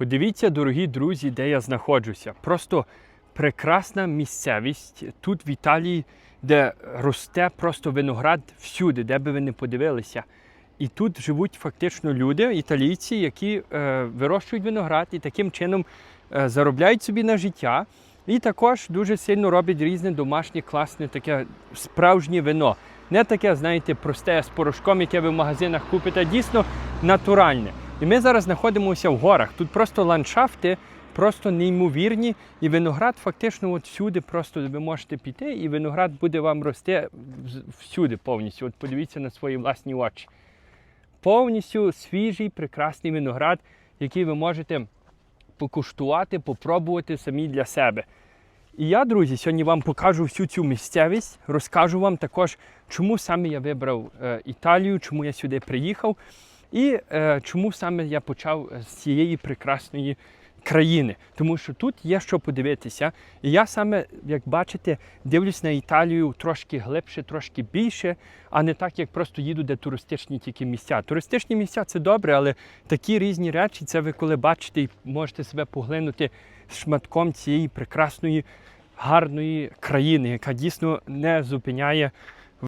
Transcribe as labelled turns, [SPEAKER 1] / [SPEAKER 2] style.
[SPEAKER 1] Подивіться, дорогі друзі, де я знаходжуся. Просто прекрасна місцевість тут в Італії, де росте просто виноград всюди, де би ви не подивилися. І тут живуть фактично люди, італійці, які е, вирощують виноград і таким чином е, заробляють собі на життя. І також дуже сильно роблять різне домашнє, класне, таке справжнє вино. Не таке, знаєте, просте з порошком, яке ви в магазинах купите, а дійсно натуральне. І ми зараз знаходимося в горах. Тут просто ландшафти, просто неймовірні. І виноград фактично от всюди просто ви можете піти, і виноград буде вам рости всюди повністю. От подивіться на свої власні очі. Повністю свіжий, прекрасний виноград, який ви можете покуштувати, попробувати самі для себе. І я, друзі, сьогодні вам покажу всю цю місцевість, розкажу вам також, чому саме я вибрав е, Італію, чому я сюди приїхав, і е, чому саме я почав з цієї прекрасної країни. Тому що тут є що подивитися. І я саме, як бачите, дивлюсь на Італію трошки глибше, трошки більше, а не так, як просто їду, де туристичні тільки місця. Туристичні місця це добре, але такі різні речі, це ви коли бачите і можете себе поглинути шматком цієї прекрасної, гарної країни, яка дійсно не зупиняє